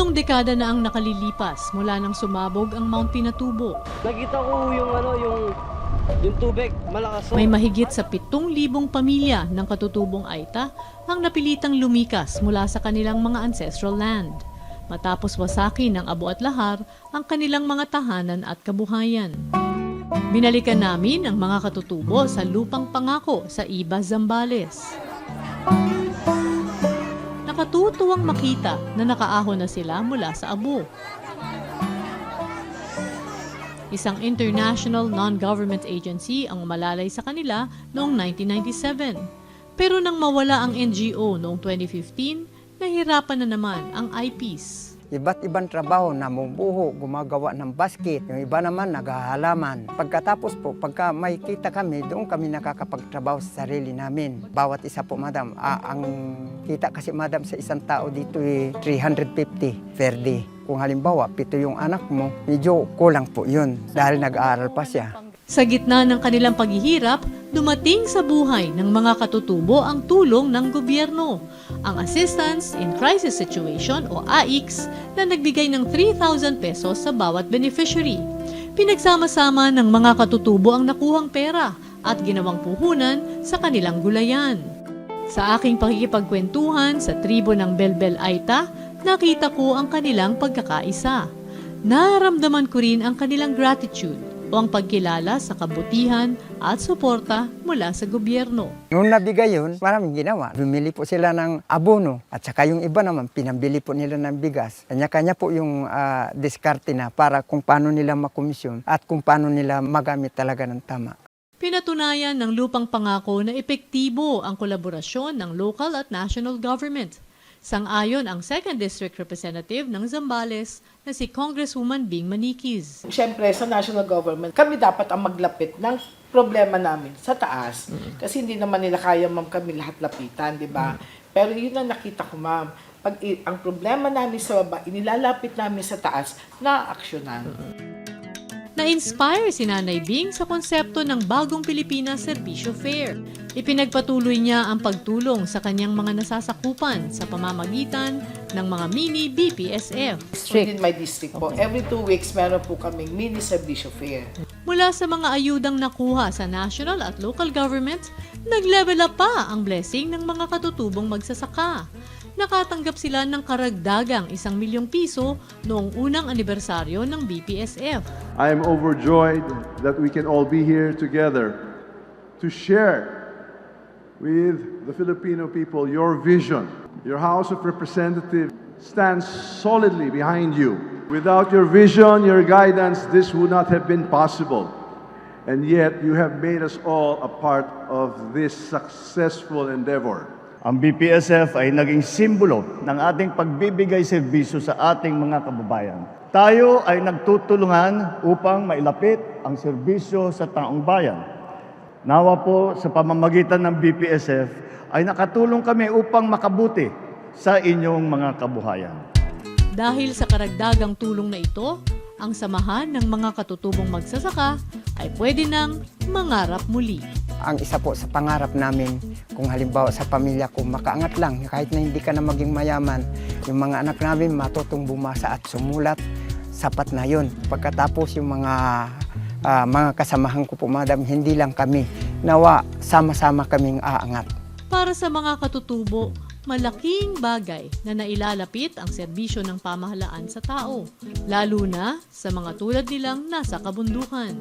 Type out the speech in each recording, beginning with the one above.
Tatlong dekada na ang nakalilipas mula nang sumabog ang Mount Pinatubo. Nakita ko yung ano, yung yung tubig, malakas. oh. May mahigit sa 7,000 pamilya ng katutubong Aita ang napilitang lumikas mula sa kanilang mga ancestral land. Matapos wasakin ng abo at lahar ang kanilang mga tahanan at kabuhayan. Binalikan namin ang mga katutubo sa lupang pangako sa Iba, Zambales. Nakatutuwang makita na nakaahon na sila mula sa abo. Isang international non-government agency ang malalay sa kanila noong 1997. Pero nang mawala ang NGO noong 2015, nahirapan na naman ang eyepiece. Iba't ibang trabaho, namumuho, gumagawa ng basket, yung iba naman naghahalaman. Pagkatapos po, pagka may kita kami, doon kami nakakapagtrabaho sa sarili namin. Bawat isa po, madam, ah, ang kita kasi madam sa isang tao dito eh, 350 per day. Kung halimbawa, pito yung anak mo, medyo kulang po yun dahil nag-aaral pa siya. Sa gitna ng kanilang paghihirap, dumating sa buhay ng mga katutubo ang tulong ng gobyerno, ang Assistance in Crisis Situation o AICS na nagbigay ng 3,000 pesos sa bawat beneficiary. Pinagsama-sama ng mga katutubo ang nakuhang pera at ginawang puhunan sa kanilang gulayan. Sa aking pakikipagkwentuhan sa tribo ng Belbel Aita, nakita ko ang kanilang pagkakaisa. Naramdaman ko rin ang kanilang gratitude o ang pagkilala sa kabutihan at suporta mula sa gobyerno. Noong nabigay yun, maraming ginawa. Bumili po sila ng abono at saka yung iba naman, pinambili po nila ng bigas. Kanya-kanya po yung ah, diskarte na para kung paano nila makomisyon at kung paano nila magamit talaga ng tama. Pinatunayan ng lupang pangako na epektibo ang kolaborasyon ng local at national government. Sang-ayon ang 2nd District Representative ng Zambales na si Congresswoman Bing Maniquez. Siyempre, sa national government, kami dapat ang maglapit ng problema namin sa taas. Kasi hindi naman nila kaya, ma'am, kami lahat lapitan, di ba? Pero yun ang nakita ko, ma'am. Pag ang problema namin sa baba, inilalapit namin sa taas, naaaksyonan. Na-inspire si Nanay Bing sa konsepto ng bagong Pilipinas Servisyo Fair. Ipinagpatuloy niya ang pagtulong sa kanyang mga nasasakupan sa pamamagitan ng mga mini BPSF. Within my district po, every two weeks, meron po kaming mini servisyo fair. Mula sa mga ayudang nakuha sa national at local government, nag-level up pa ang blessing ng mga katutubong magsasaka. Nakatanggap sila ng karagdagang isang milyong piso noong unang anibersaryo ng BPSF. I am overjoyed that we can all be here together to share with the Filipino people your vision. Your House of Representatives stands solidly behind you. Without your vision, your guidance, this would not have been possible. And yet, you have made us all a part of this successful endeavor. Ang BPSF ay naging simbolo ng ating pagbibigay serbisyo sa ating mga kababayan. Tayo ay nagtutulungan upang mailapit ang serbisyo sa taong bayan. Nawa po sa pamamagitan ng BPSF ay nakatulong kami upang makabuti sa inyong mga kabuhayan. Dahil sa karagdagang tulong na ito, ang samahan ng mga katutubong magsasaka ay pwede nang mangarap muli. Ang isa po sa pangarap namin, kung halimbawa sa pamilya ko, makaangat lang, kahit na hindi ka na maging mayaman, yung mga anak namin matutong bumasa at sumulat, sapat na yun. Pagkatapos yung mga ah, mga kasamahan ko po, madam, hindi lang kami, nawa sama-sama kaming aangat. Para sa mga katutubo, malaking bagay na nailalapit ang serbisyo ng pamahalaan sa tao, lalo na sa mga tulad nilang nasa kabundukan.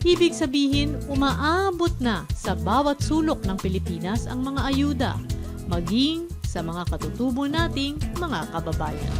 Ibig sabihin, umaabot na sa bawat sulok ng Pilipinas ang mga ayuda, maging sa mga katutubo nating mga kababayan.